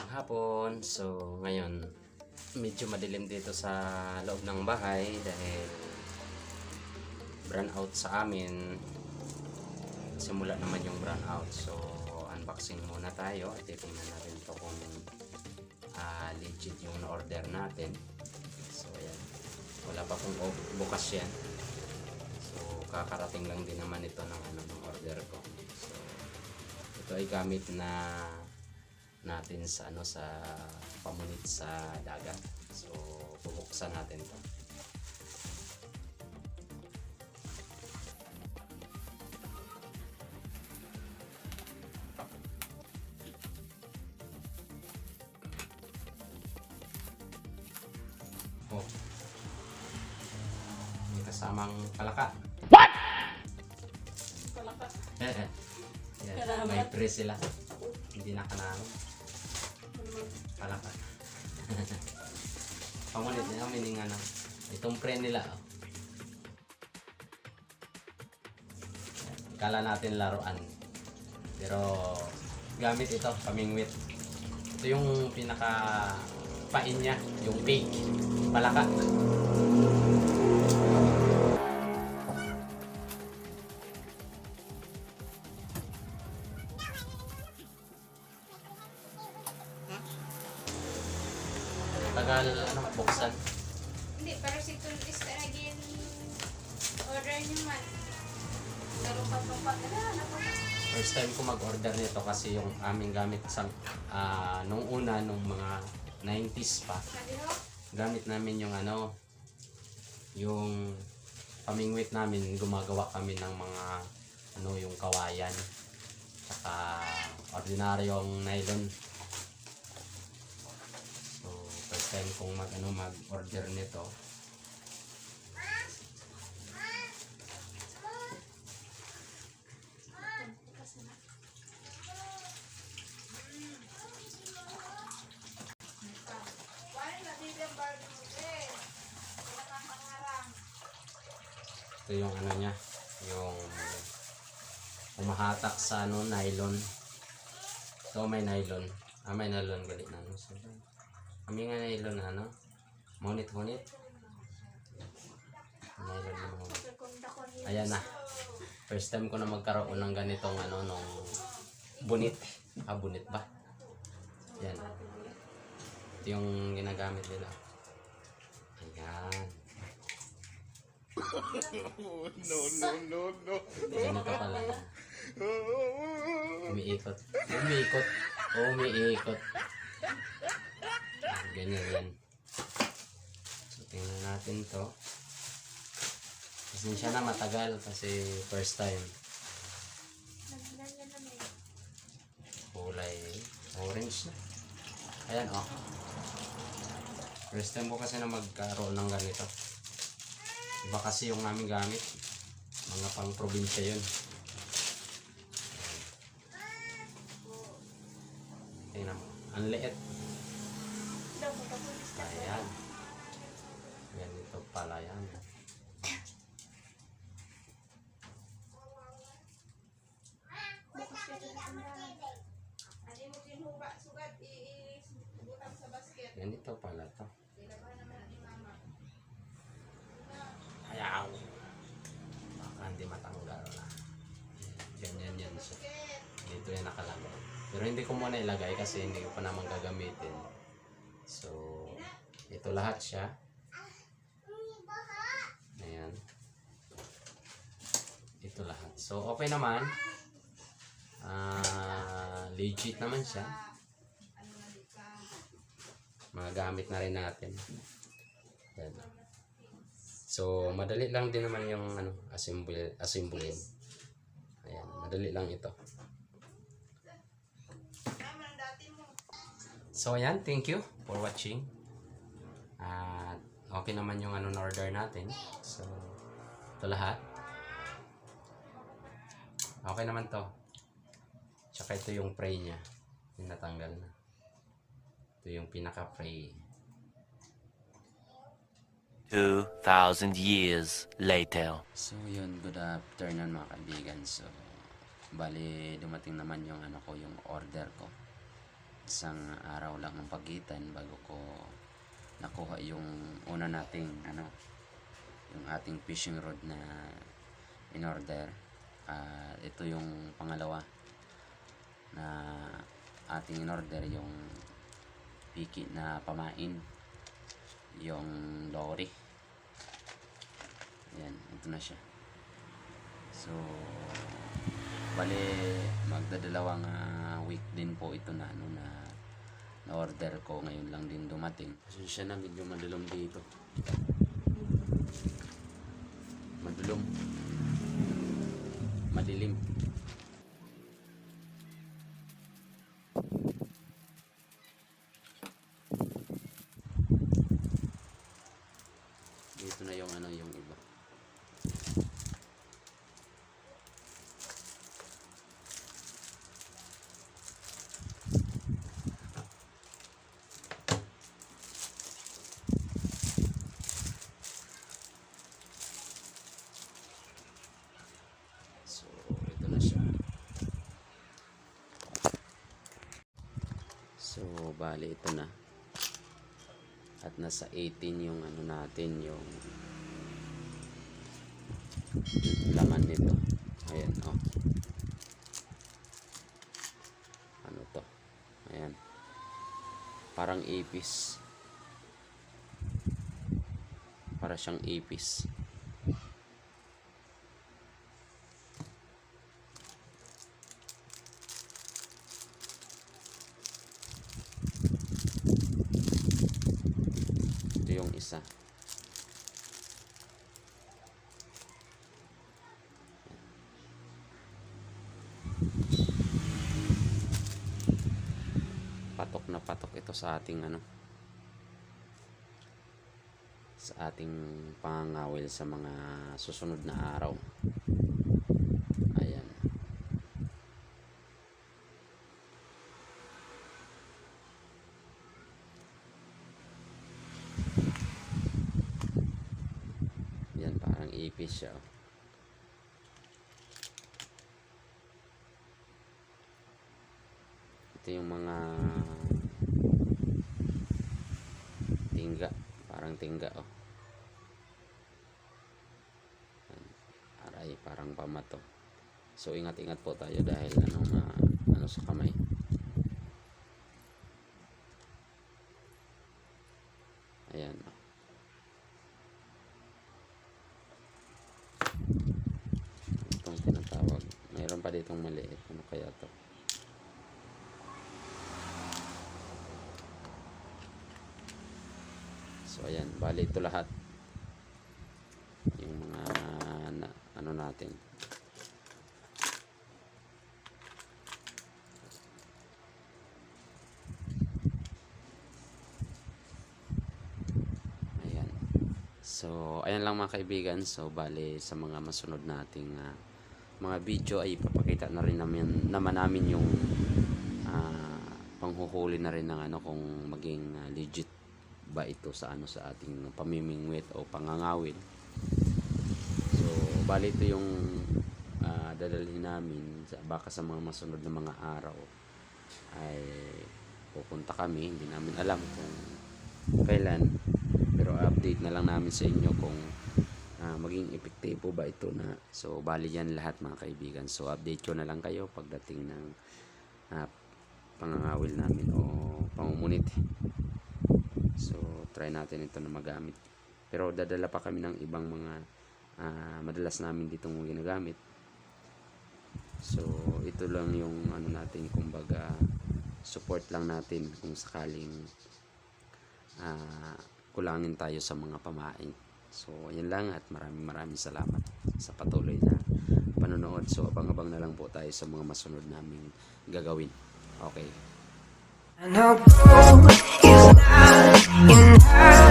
Magandang hapon. So, ngayon, medyo madilim dito sa loob ng bahay dahil brown out sa amin. Simula naman yung brown out. So, unboxing muna tayo at titingnan natin to kung ah, legit yung na-order natin. So, ayan. Wala pa pong bu- bukas yan. So, kakarating lang din naman ito ng, ano, ng order ko. So, ito ay gamit na natin sa ano sa pamunit sa dagat. So, bubuksan natin 'to. Oh. May kasamang palaka. Palaka. Yan, may pre sila. Hindi na kanalo. Palaka. Pamunit nila, mining ano. Itong pre nila. Oh. Kala natin laruan. Pero gamit ito, pamingwit. Ito yung pinaka pain niya, yung pig. Palaka. Tagal ano, buksan. Hindi, pero si Tun is again order niyo man. Ala, naku. First time ko mag-order nito kasi yung aming gamit sa ah, nung una nung mga 90s pa. Gamit namin yung ano yung pamingwit namin gumagawa kami ng mga ano yung kawayan saka ordinaryong nylon so first time kong mag ano mag order nito. Ito yung ano niya yung umahatak sa ano nylon. Ito may nylon. Ah may nylon galit na ano so, kami nga nylon na ano? Ngunit nylon na ayan na. First time ko na magkaroon ng ganitong ano nung bunit. Ah bunit ba? Yan ito yung ginagamit nila. Ayan. Ganito pala. Umiikot. Umiikot. Oh, umiikot. Ganyan yan. So, tingnan natin to. Pasensya na matagal kasi first time. Kulay orange na. Ayan, oh. First time ko kasi na magkaroon ng ganito. Iba kasi yung namin gamit. Mga pang probinsya yun. Tingnan mo. Ang liit. Ayan. Ganito pala yan. Ganito pala to. Ayaw. Baka hindi matanggal na. Ganyan yan siya. Dito yan nakalagay. Pero hindi ko muna ilagay kasi hindi ko pa naman gagamitin. So, ito lahat siya. Ayan. Ito lahat. So, okay naman. Ah, legit naman siya. Mga gamit na rin natin. Yan. So, madali lang din naman yung ano, assemble, assemblein. Ayan, madali lang ito. So, ayan, thank you for watching. At okay naman yung ano order natin. So, ito lahat. Okay naman to. Tsaka ito yung tray niya. Yung natanggal na. Ito yung pinaka-tray. 2,000 years later. So yun, good afternoon mga kaibigan. So, bali dumating naman yung ano ko, yung order ko. isang araw lang ang pagitan bago ko nakuha yung una nating ano yung ating fishing rod na in order Ah, ito yung pangalawa na ating in order yung piki na pamain yung lorry yan ito na siya. So bale magdadalawang ah, week din po ito na ano na na order ko. Ngayon lang din dumating. Pasensya na medyo madulom dito. Madulom madilim dito na yung ano yung iba So, ito na siya. So, bali ito na. At nasa 18 yung ano natin, yung laman nito. Ayan, oh. Ano to? Ayan. Parang ipis. Para siyang ipis. Ito yung isa. Patok ito sa ating ano sa ating pangangawil sa mga susunod na araw. Ayan. Yan, parang ipis siya. oh. Ito yung mga tingga. Parang tingga, oh. Aray, parang pamato. So, ingat-ingat po tayo dahil ano, ma, ano sa kamay. Ayan, oh. itong tinatawag. Mayroon pa ditong maliit. Ano kaya to? So, ayan. Bali ito lahat. Yung mga na, ano natin. Ayan. So, ayan lang mga kaibigan. So, bali sa mga masunod nating ah, mga video ay ipapakita na rin namin, naman namin yung ah, panghuhuli na rin ng ano kung maging ah, legit ba ito sa ano sa ating pamimingwit o pangangawil. So, bali ito yung ah, dadalhin namin sa, baka sa mga masunod na mga araw ay pupunta kami. Hindi namin alam kung kailan pero update na lang namin sa inyo kung ah, maging epektibo ba ito na so bali yan lahat mga kaibigan so update ko na lang kayo pagdating ng ah, pangangawil namin o pangumunit try natin ito na magamit pero dadala pa kami ng ibang mga ah, madalas namin ditong ginagamit so ito lang yung ano natin kumbaga support lang natin kung sakaling ah, kulangin tayo sa mga pamain. So, yan lang at maraming maraming salamat sa patuloy na panonood. So, abang-abang na lang po tayo sa mga masunod naming gagawin. Okay. I know in love.